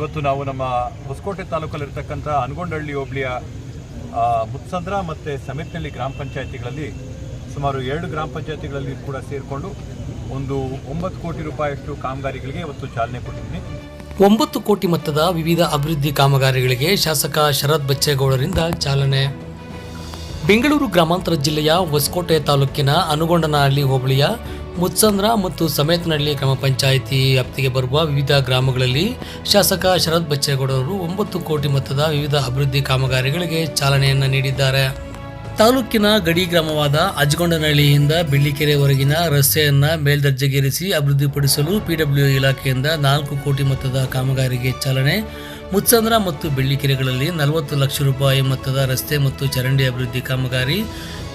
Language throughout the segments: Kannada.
ಇವತ್ತು ನಾವು ನಮ್ಮ ಹೊಸಕೋಟೆ ತಾಲೂಕಲ್ಲಿರ್ತಕ್ಕಂಥ ಅನಗೊಂಡಹಳ್ಳಿ ಹೋಬಳಿಯ ಮುತ್ಸಂದ್ರ ಮತ್ತು ಸಮೇತನಹಳ್ಳಿ ಗ್ರಾಮ ಪಂಚಾಯತಿಗಳಲ್ಲಿ ಸುಮಾರು ಎರಡು ಗ್ರಾಮ ಪಂಚಾಯತಿಗಳಲ್ಲಿ ಕೂಡ ಸೇರಿಕೊಂಡು ಒಂದು ಒಂಬತ್ತು ಕೋಟಿ ರೂಪಾಯಿಯಷ್ಟು ಕಾಮಗಾರಿಗಳಿಗೆ ಇವತ್ತು ಚಾಲನೆ ಕೊಟ್ಟಿದ್ದೀನಿ. ಒಂಬತ್ತು ಕೋಟಿ ಮೊತ್ತದ ವಿವಿಧ ಅಭಿವೃದ್ಧಿ ಕಾಮಗಾರಿಗಳಿಗೆ ಶಾಸಕ ಶರತ್ ಬಚ್ಚೇಗೌಡರಿಂದ ಚಾಲನೆ. ಬೆಂಗಳೂರು ಗ್ರಾಮಾಂತರ ಜಿಲ್ಲೆಯ ಹೊಸಕೋಟೆ ತಾಲೂಕಿನ ಅನುಗೊಂಡನಹಳ್ಳಿ ಹೋಬಳಿಯ ಮುತ್ಸಂದ್ರ ಮತ್ತು ಸಮೇತನಹಳ್ಳಿ ಗ್ರಾಮ ಪಂಚಾಯಿತಿ ವ್ಯಾಪ್ತಿಗೆ ಬರುವ ವಿವಿಧ ಗ್ರಾಮಗಳಲ್ಲಿ ಶಾಸಕ ಶರತ್ ಬಚ್ಚೇಗೌಡರು ಒಂಬತ್ತು ಕೋಟಿ ಮೊತ್ತದ ವಿವಿಧ ಅಭಿವೃದ್ಧಿ ಕಾಮಗಾರಿಗಳಿಗೆ ಚಾಲನೆಯನ್ನು ನೀಡಿದ್ದಾರೆ. ತಾಲೂಕಿನ ಗಡಿ ಗ್ರಾಮವಾದ ಅಜ್ಗೊಂಡನಹಳ್ಳಿಯಿಂದ ಬೆಳ್ಳಿಕೆರೆವರೆಗಿನ ರಸ್ತೆಯನ್ನು ಮೇಲ್ದರ್ಜೆಗೇರಿಸಿ ಅಭಿವೃದ್ಧಿಪಡಿಸಲು ಪಿಡಬ್ಲ್ಯೂ ಇಲಾಖೆಯಿಂದ ನಾಲ್ಕು ಕೋಟಿ ಮೊತ್ತದ ಕಾಮಗಾರಿಗೆ ಚಾಲನೆ. ಮುತ್ಸಂದ್ರ ಮತ್ತು ಬೆಳ್ಳಿಕೆರೆಗಳಲ್ಲಿ ನಲವತ್ತು ಲಕ್ಷ ರೂಪಾಯಿ ಮೊತ್ತದ ರಸ್ತೆ ಮತ್ತು ಚರಂಡಿ ಅಭಿವೃದ್ಧಿ ಕಾಮಗಾರಿ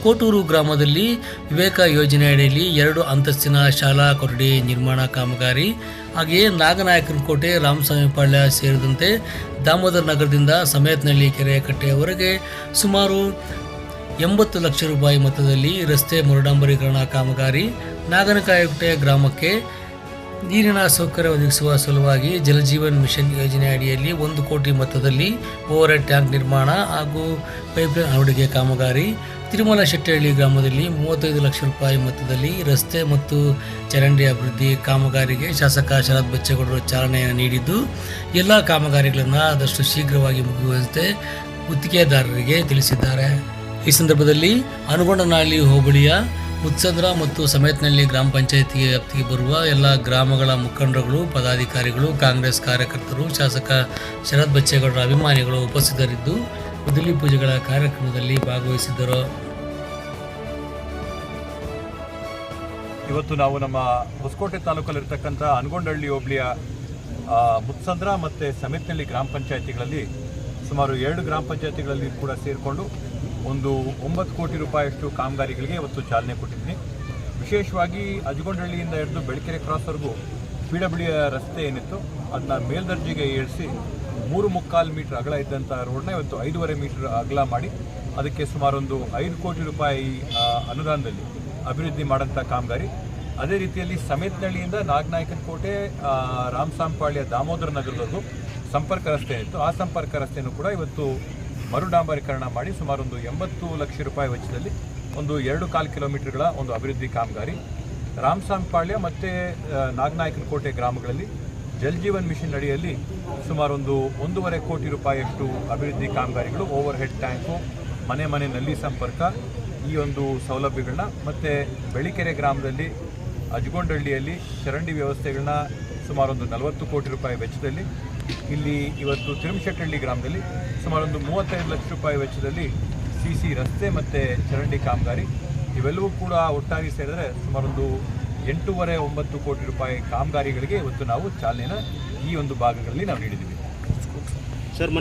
ಕೋಟೂರು ಗ್ರಾಮದಲ್ಲಿ ವಿವೇಕ ಯೋಜನೆ ಅಡಿಯಲ್ಲಿ ಎರಡು ಅಂತಸ್ತಿನ ಶಾಲಾ ಕೊಠಡಿ ನಿರ್ಮಾಣ ಕಾಮಗಾರಿ. ಹಾಗೆಯೇ ನಾಗನಾಯಕನ ಕೋಟೆ ರಾಮಸ್ವಾಮಿಪಾಳ್ಯ ಸೇರಿದಂತೆ ದಾಮೋದರ ನಗರದಿಂದ ಸಮೇತನಹಳ್ಳಿ ಕೆರೆ ಕಟ್ಟೆಯವರೆಗೆ ಸುಮಾರು ಎಂಬತ್ತು ಲಕ್ಷ ರೂಪಾಯಿ ಮೊತ್ತದಲ್ಲಿ ರಸ್ತೆ ಮರುಡಾಂಬರೀಕರಣ ಕಾಮಗಾರಿ. ನಾಗನಕಾಯಕಟ್ಟೆ ಗ್ರಾಮಕ್ಕೆ ನೀರಿನ ಸೌಕರ್ಯ ಒದಗಿಸುವ ಸಲುವಾಗಿ ಜಲಜೀವನ್ ಮಿಷನ್ ಯೋಜನೆ ಅಡಿಯಲ್ಲಿ ಒಂದು ಕೋಟಿ ಮೊತ್ತದಲ್ಲಿ ಓವರ್ ಟ್ಯಾಂಕ್ ನಿರ್ಮಾಣ ಹಾಗೂ ಪೈಪ್ಲೈನ್ ಅಳವಡಿಕೆ ಕಾಮಗಾರಿ. ತಿರುಮಲ ಶೆಟ್ಟಹಳ್ಳಿ ಗ್ರಾಮದಲ್ಲಿ ಮೂವತ್ತೈದು ಲಕ್ಷ ರೂಪಾಯಿ ಮೊತ್ತದಲ್ಲಿ ರಸ್ತೆ ಮತ್ತು ಚರಂಡಿ ಅಭಿವೃದ್ಧಿ ಕಾಮಗಾರಿಗೆ ಶಾಸಕ ಶರತ್ ಬಚ್ಚೇಗೌಡರು ಚಾಲನೆ ನೀಡಿದ್ದು, ಎಲ್ಲ ಕಾಮಗಾರಿಗಳನ್ನು ಆದಷ್ಟು ಶೀಘ್ರವಾಗಿ ಮುಗಿಯುವಂತೆ ಗುತ್ತಿಗೆದಾರರಿಗೆ ತಿಳಿಸಿದ್ದಾರೆ. ಈ ಸಂದರ್ಭದಲ್ಲಿ ಅನುಗೊಂಡನಹಳ್ಳಿ ಹೋಬಳಿಯ ಮುತ್ಸಂದ್ರ ಮತ್ತು ಸಮೇತನಹಳ್ಳಿ ಗ್ರಾಮ ಪಂಚಾಯಿತಿ ವ್ಯಾಪ್ತಿಗೆ ಬರುವ ಎಲ್ಲ ಗ್ರಾಮಗಳ ಮುಖಂಡರುಗಳು, ಪದಾಧಿಕಾರಿಗಳು, ಕಾಂಗ್ರೆಸ್ ಕಾರ್ಯಕರ್ತರು, ಶಾಸಕ ಶರತ್ ಬಚ್ಚೇಗೌಡರ ಅಭಿಮಾನಿಗಳು ಉಪಸ್ಥಿತರಿದ್ದು, ಗುದ್ದಲಿ ಪೂಜೆಗಳ ಕಾರ್ಯಕ್ರಮದಲ್ಲಿ ಭಾಗವಹಿಸಿದ್ದರು. ಇವತ್ತು ನಾವು ನಮ್ಮ ಹೊಸಕೋಟೆ ತಾಲೂಕಲ್ಲಿರ್ತಕ್ಕಂಥ ಅನಗೊಂಡಹಳ್ಳಿ ಹೋಬಳಿಯ ಮುತ್ಸಂದ್ರ ಮತ್ತು ಸಮೇತನಹಳ್ಳಿ ಗ್ರಾಮ ಪಂಚಾಯತಿಗಳಲ್ಲಿ ಸುಮಾರು ಎರಡು ಗ್ರಾಮ ಪಂಚಾಯತಿಗಳಲ್ಲಿ ಕೂಡ ಸೇರಿಕೊಂಡು ಒಂದು ಒಂಬತ್ತು ಕೋಟಿ ರೂಪಾಯಿಯಷ್ಟು ಕಾಮಗಾರಿಗಳಿಗೆ ಇವತ್ತು ಚಾಲನೆ ಕೊಟ್ಟಿದ್ದೀನಿ. ವಿಶೇಷವಾಗಿ ಅಜಗೊಂಡಹಳ್ಳಿಯಿಂದ ಹಿಡಿದು ಬೆಳಕೆರೆ ಕ್ರಾಸ್ವರೆಗೂ ಪಿ ಡಬ್ಲ್ಯೂ ರಸ್ತೆ ಏನಿತ್ತು ಅದನ್ನ ಮೇಲ್ದರ್ಜೆಗೆ ಏರಿಸಿ ಮೂರು ಮುಕ್ಕಾಲು ಮೀಟರ್ ಅಗಲ ಇದ್ದಂಥ ರೋಡ್ನ ಇವತ್ತು ಐದೂವರೆ ಮೀಟರ್ ಅಗಲ ಮಾಡಿ ಅದಕ್ಕೆ ಸುಮಾರೊಂದು ಐದು ಕೋಟಿ ರೂಪಾಯಿ ಅನುದಾನದಲ್ಲಿ ಅಭಿವೃದ್ಧಿ ಮಾಡೋಂಥ ಕಾಮಗಾರಿ. ಅದೇ ರೀತಿಯಲ್ಲಿ ಸಮೇತನಹಳ್ಳಿಯಿಂದ ನಾಗನಾಯಕನ ಕೋಟೆ ಆ, ರಾಮಸಾಂಪಾಳ್ಯ ದಾಮೋದರ ನಗರದವರೆಗೂ ಸಂಪರ್ಕ ರಸ್ತೆ ಇತ್ತು. ಆ ಸಂಪರ್ಕ ರಸ್ತೆಯನ್ನು ಕೂಡ ಇವತ್ತು ಮರುಡಾಂಬರೀಕರಣ ಮಾಡಿ ಸುಮಾರು ಒಂದು ಎಂಬತ್ತು ಲಕ್ಷ ರೂಪಾಯಿ ವೆಚ್ಚದಲ್ಲಿ ಒಂದು ಎರಡು ಕಾಲು ಕಿಲೋಮೀಟರ್ಗಳ ಒಂದು ಅಭಿವೃದ್ಧಿ ಕಾಮಗಾರಿ. ರಾಮಸಾಂಪಾಳ್ಯ ಮತ್ತು ನಾಗನಾಯಕನ ಕೋಟೆ ಗ್ರಾಮಗಳಲ್ಲಿ ಜಲ್ಜೀವನ್ ಮಿಷನ್ ಅಡಿಯಲ್ಲಿ ಸುಮಾರೊಂದು ಒಂದೂವರೆ ಕೋಟಿ ರೂಪಾಯಿಯಷ್ಟು ಅಭಿವೃದ್ಧಿ ಕಾಮಗಾರಿಗಳು ಓವರ್ ಹೆಡ್ ಟ್ಯಾಂಕು ಮನೆ ಮನೆ ನಲ್ಲಿ ಸಂಪರ್ಕ ಈ ಒಂದು ಸೌಲಭ್ಯಗಳನ್ನ ಮತ್ತು ಬೆಳಿಕೆರೆ ಗ್ರಾಮದಲ್ಲಿ, ಅಜಗೊಂಡಹಳ್ಳಿಯಲ್ಲಿ ಚರಂಡಿ ವ್ಯವಸ್ಥೆಗಳನ್ನ ಸುಮಾರೊಂದು ನಲವತ್ತು ಕೋಟಿ ರೂಪಾಯಿ ವೆಚ್ಚದಲ್ಲಿ, ಇಲ್ಲಿ ಇವತ್ತು ತಿರುಮಶೆಟ್ಟಹಳ್ಳಿ ಗ್ರಾಮದಲ್ಲಿ ಸುಮಾರೊಂದು ಮೂವತ್ತೈದು ಲಕ್ಷ ರೂಪಾಯಿ ವೆಚ್ಚದಲ್ಲಿ ಸಿ ಸಿ ರಸ್ತೆ ಮತ್ತು ಚರಂಡಿ ಕಾಮಗಾರಿ, ಇವೆಲ್ಲವೂ ಕೂಡ ಒಟ್ಟಾಗಿ ಸೇರಿದರೆ ಸುಮಾರೊಂದು ಎಂಟೂವರೆ ಒಂಬತ್ತು ಕೋಟಿ ರೂಪಾಯಿ ಕಾಮಗಾರಿಗಳಿಗೆ ಇವತ್ತು ನಾವು ಚಾಲನೆಯನ್ನು ಈ ಒಂದು ಭಾಗಗಳಲ್ಲಿ ನಾವು ನೀಡಿದ್ದೀವಿ. ಸರ್